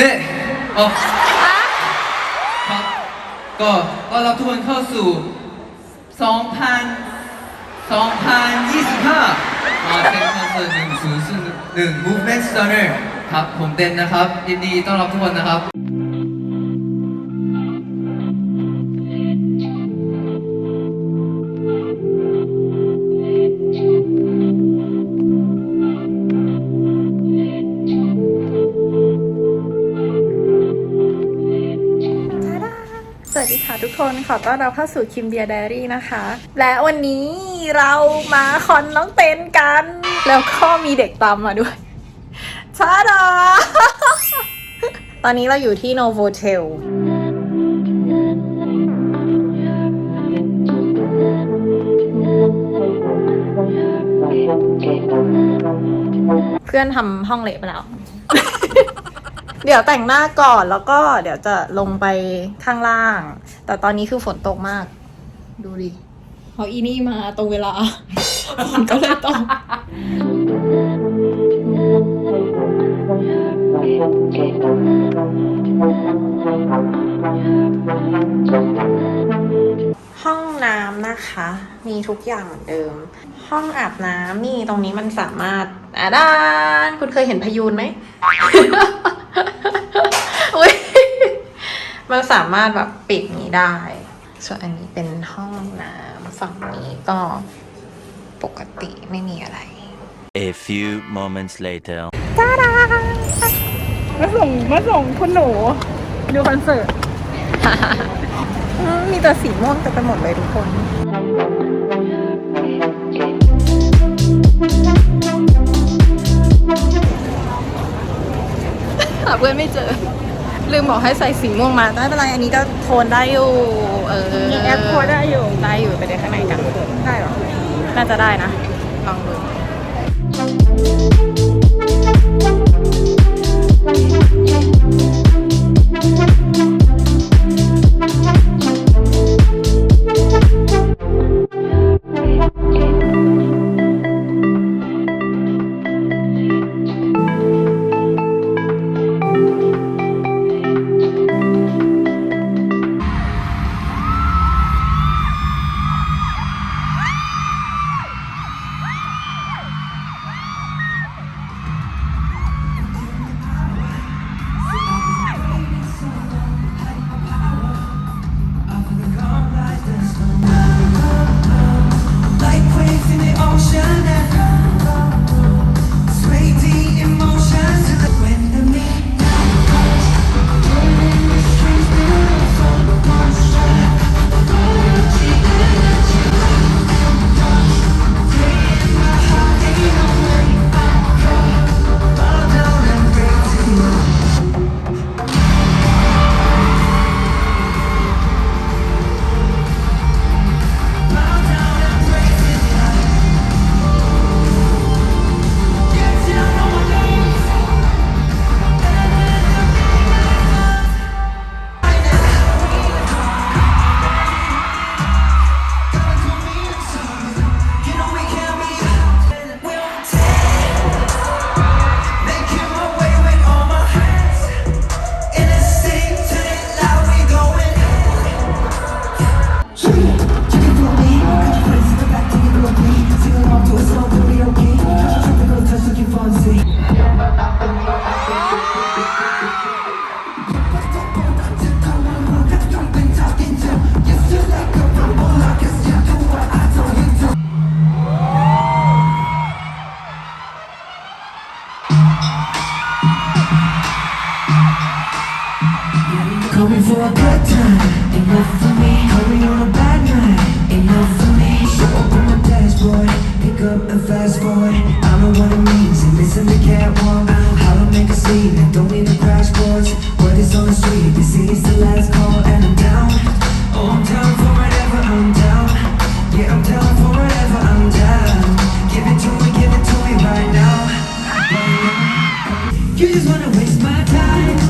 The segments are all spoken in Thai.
네. 어. ครับก็ต้อนรับทุกคนเข้าสู่2000 2025มาเป็นคอนเสิร์ต1001 Movement Stunner ครับผมเต้นนะ อต้อนรับเข้าสู่คิมเบียร์ไดรี่นะคะ และวันนี้เรามาคอนน้องเต้นกัน แล้วก็มีเด็กตามมาด้วยชาดาตอนนี้เราอยู่ที่โนโวเทลเพื่อนทำห้องเละไปแล้ว เดี๋ยวแต่งหน้าก่อนแล้วก็เดี๋ยวจะลงไปข้างล่าง แต่ตอนนี้คือฝนตกมาก ดูดิเพราะอีนี่มาตรงเวลาฝนก็เลยตกห้องน้ำนะคะ มีทุกอย่างเหมือนเดิม ห้องอาบน้ำนี่ตรงนี้มันสามารถอ่าด้าน คุณเคยเห็นพยูนไหม อุ๊ย มันสามารถแบบปิดนี้ได้ ส่วนอันนี้เป็นห้องน้ำฝั่งนี้ก็ปกติไม่มีอะไร A few moments later. มาส่งมาส่งคุณหนูดูคอนเสิร์ต มีแต่สีม่วงเต็มไปหมดเลยทุกคนหาเพื่อนไม่เจอ ลืมบอกให้ใส่สีม่วงมาไม่เป็นไรอันนี้ก็โทนได้อยู่ เออยังแอปโทนได้อยู่ ได้อยู่ไปเดินข้างในกัน ได้หรอ น่าจะได้นะ ลองดู Like You just wanna waste my time.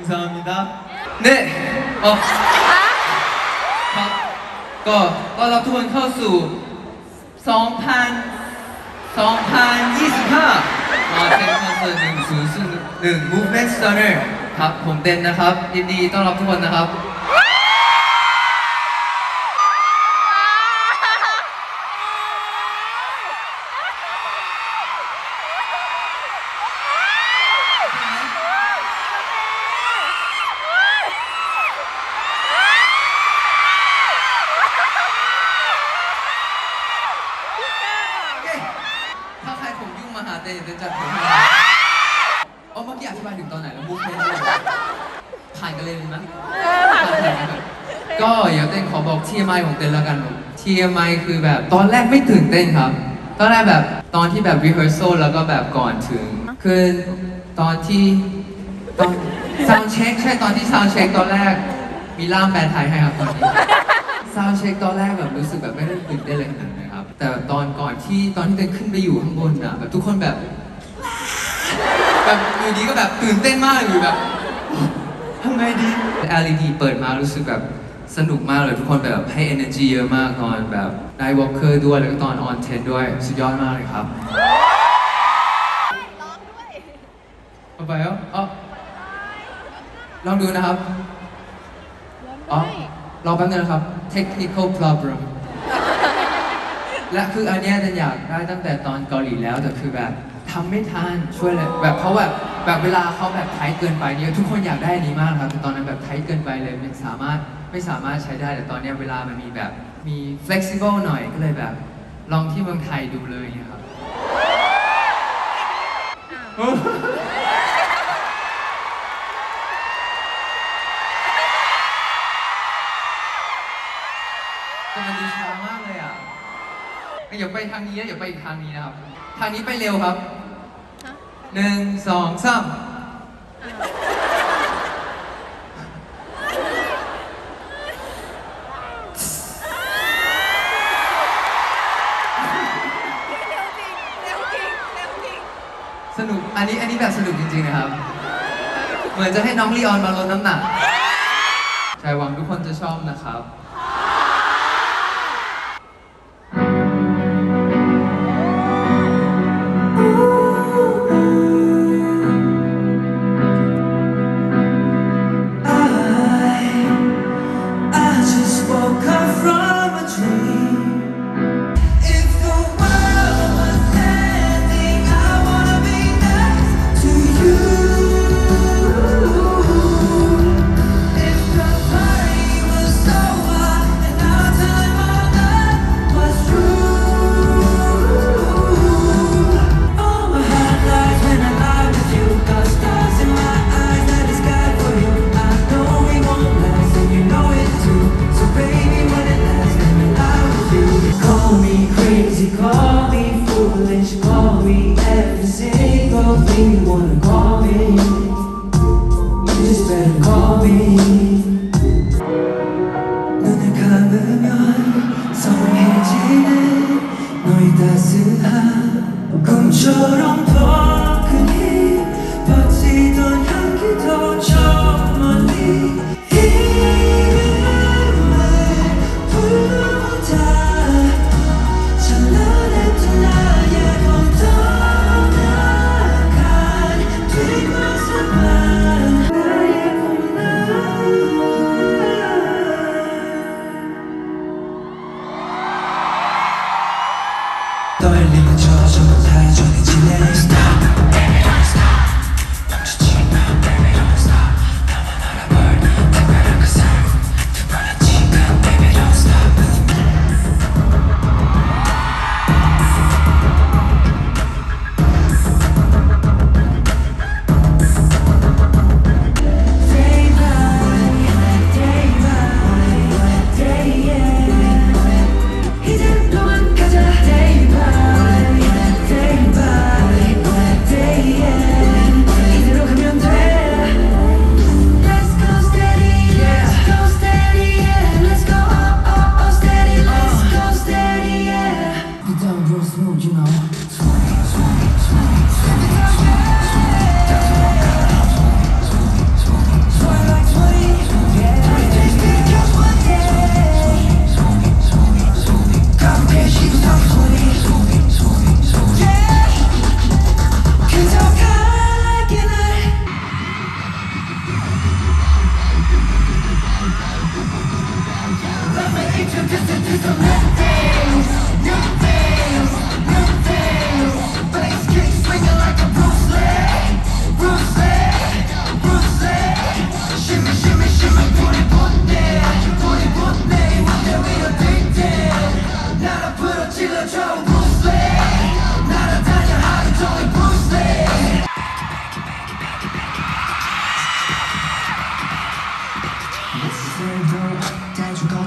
감사합니다. 네, 어, ครับ ก็ต้อนรับทุกคนเข้าสู่ 2000 2025มาเต้นคอนเสิร์ต1001 Movement Stunner ครับ ผมเต้นนะครับ ยินดีต้อนรับทุกคนนะครับ TMI ของเต้นแล้วกัน TMI คือแบบตอนแรกไม่ตื่นเต้นครับ ตอนแรกแบบตอนที่แบบ rehearsal แล้วก็แบบก่อนถึง คือตอนที่ตอน sound check ใช่ตอนที่ sound check ตอนแรก มีล่ามแปลไทยให้ครับตอนนี้ซาวด์เช็คตอนแรกแบบรู้สึกแบบไม่ได้ตื่นเต้นเลยขนาดนั้นนะครับ แต่ตอนก่อนที่ตอนที่เต้นขึ้นไปอยู่ข้างบนอะแบบทุกคนแบบแบบอยู่ดีก็แบบตื่นเต้นมากอยู่แบบทำไงดี LED เปิดมารู้สึกแบบ สนุกมากเลยทุกคนแบบให้ energy เยอะมากตอนแบบ Night Walker ด้วยแล้วก็ตอน On 10ด้วย สุดยอดมากเลยครับเอาไปแล้วอ๋อลองดูนะครับอ๋อรอแป๊บนึงนะครับ technical problem และคืออันเนี้ยจะอยากได้ตั้งแต่ตอนเกาหลีแล้วแต่คือแบบทำไม่ทันช่วยเลยแบบเพราะแบบแบบเวลาเขาแบบไทยเกินไปเนี่ยทุกคนอยากได้อันนี้มากครับแต่ตอนนั้นแบบไทยเกินไปเลยไม่สามารถ ไม่สามารถใช้ได้แต่ตอนเนี้ยเวลามันมีแบบมี flexible หน่อยก็เลยแบบ ลองที่เมืองไทยดูเลยเนี่ยครับ แต่มันดูช้ามากเลยอะอย่าไปทางนี้นะอย่าไปอีกทางนี้นะครับ ทางนี้ไปเร็วครับ หนึ่งสองสามสนุก อันนี้อันนี้แบบสนุกจริงๆนะครับ เหมือนจะให้น้องลีออนมาลดน้ำหนักใช่หวังทุกคนจะชอบนะครับ 떨리는 저절로 다 전해지네 Stop, baby don't stop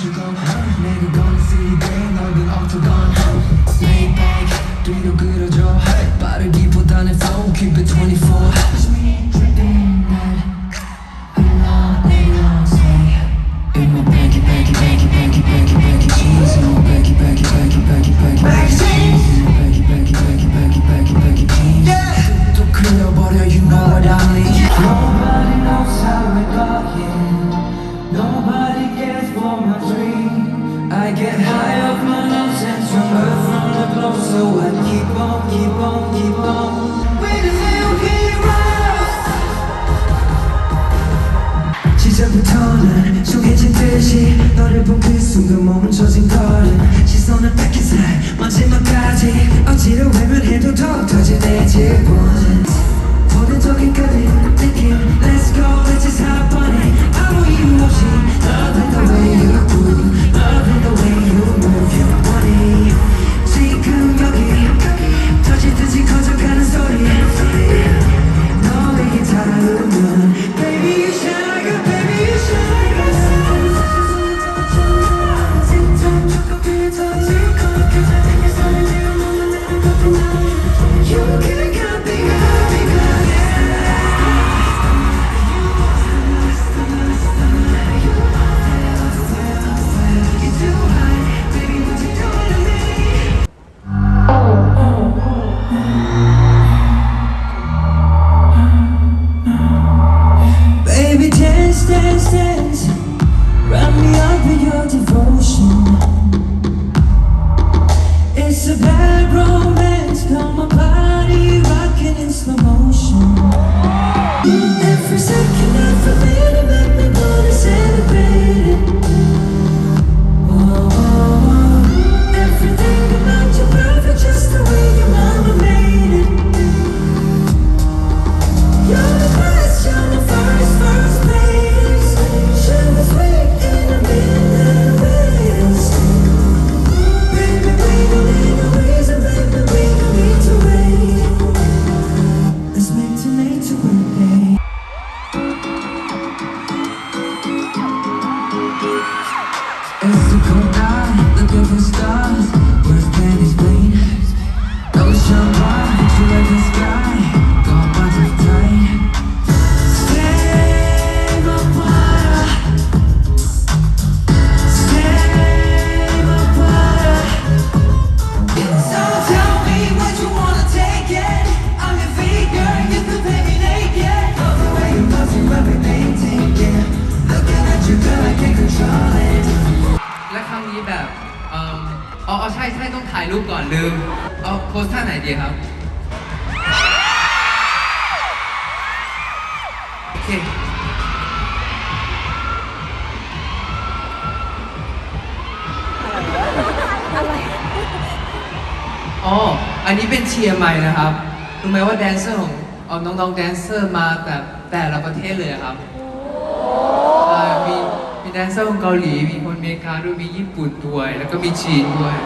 주던 내가 건슬이 돼 넓은 octagon Maybach 뒤로 그려져 빠르기보다는 flow keep it 24 순간 멈춰진 걸음 시선을 뺏긴 사이 마지막까지 어찌로 외면해도 더욱 터질 내 질문 อ๋ออ๋อใช่ใช่ต้องถ่ายรูปก่อนลืมเอาโพสท่าไหนดีครับ โอเค อ๋อ อันนี้เป็นเชียร์ใหม่นะครับ รู้ไหมว่าแดนเซอร์ของเอาน้องๆแดนเซอร์มาแต่แต่ละประเทศเลยอะครับใช่มีมี แดนเซอร์ของเกาหลี มีคนอเมริกาด้วย มีญี่ปุ่นด้วย แล้วก็มีจีนด้วย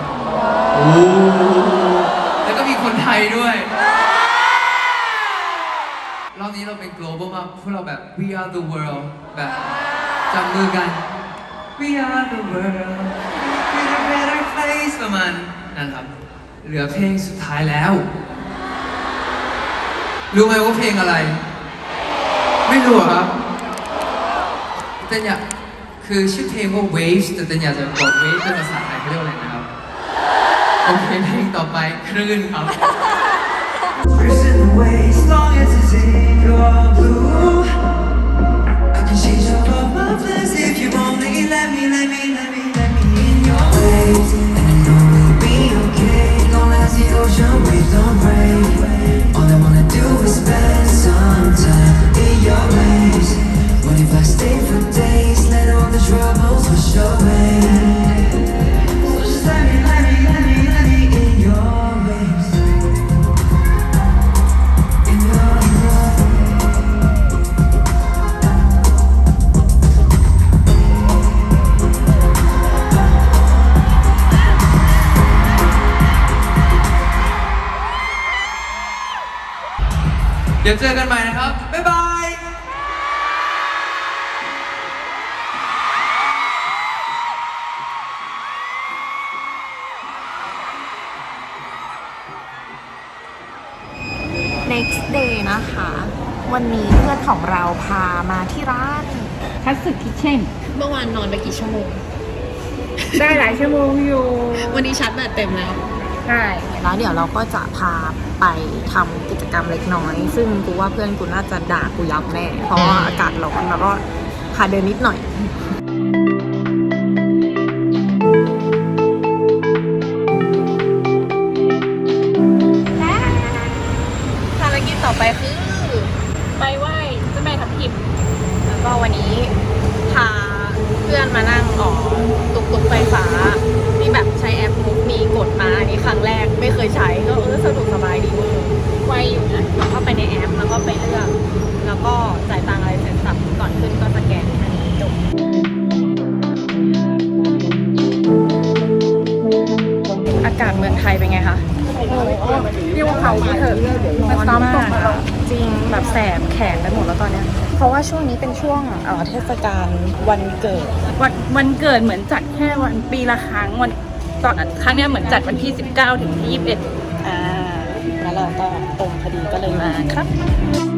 โอ้แล้วก็มีคนไทยด้วย รอบนี้เราเป็น global มากพวกเราแบบ we are the world แบบจับมือกัน we are the world we're a better place ประมาณนั้นครับ เหลือเพลงสุดท้ายแล้ว รู้ไหมว่าเพลงอะไร ไม่รู้เหรอครับเต้นอยาก คือชื่อเพลงว่า waves แต่เต้นอยากจะบอก waves เป็นภาษาไทยเขาเรียกว่าอะไรนะครับ โอเคเพลงต่อไปคลื่นครับ เดี๋ยวเจอกันใหม่นะครับ บ๊ายบาย next day นะคะ วันนี้เพื่อนของเราพามาที่ร้าน คัตสึคิเช่น เมื่อวานนอนไปกี่ชั่วโมง ได้หลายชั่วโมงอยู่ วันนี้ชาร์จแบตเต็มแล้ว ใช่แล้วเดี๋ยวเราก็จะพาไปทำกิจกรรมเล็กน้อย ซึ่งกูว่าเพื่อนกูน่าจะด่ากูยับแน่ เพราะว่าอากาศร้อนแล้วก็พาเดินนิดหน่อย เรียกว่าเขาไปเถอะมันซ้อมตกมากจริงแบบแสบแขนไปหมดแล้วตอนเนี้ยเพราะว่าช่วงนี้เป็นช่วงเอ่อเทศกาลวันเกิด วันวันเกิดเหมือนจัดแค่วันปีละครั้งวันตอนครั้งเนี้ยเหมือนจัดวันที่ 19 ถึงที่21อ่าแล้วเราก็ตรงพอดีก็เลยมาครับ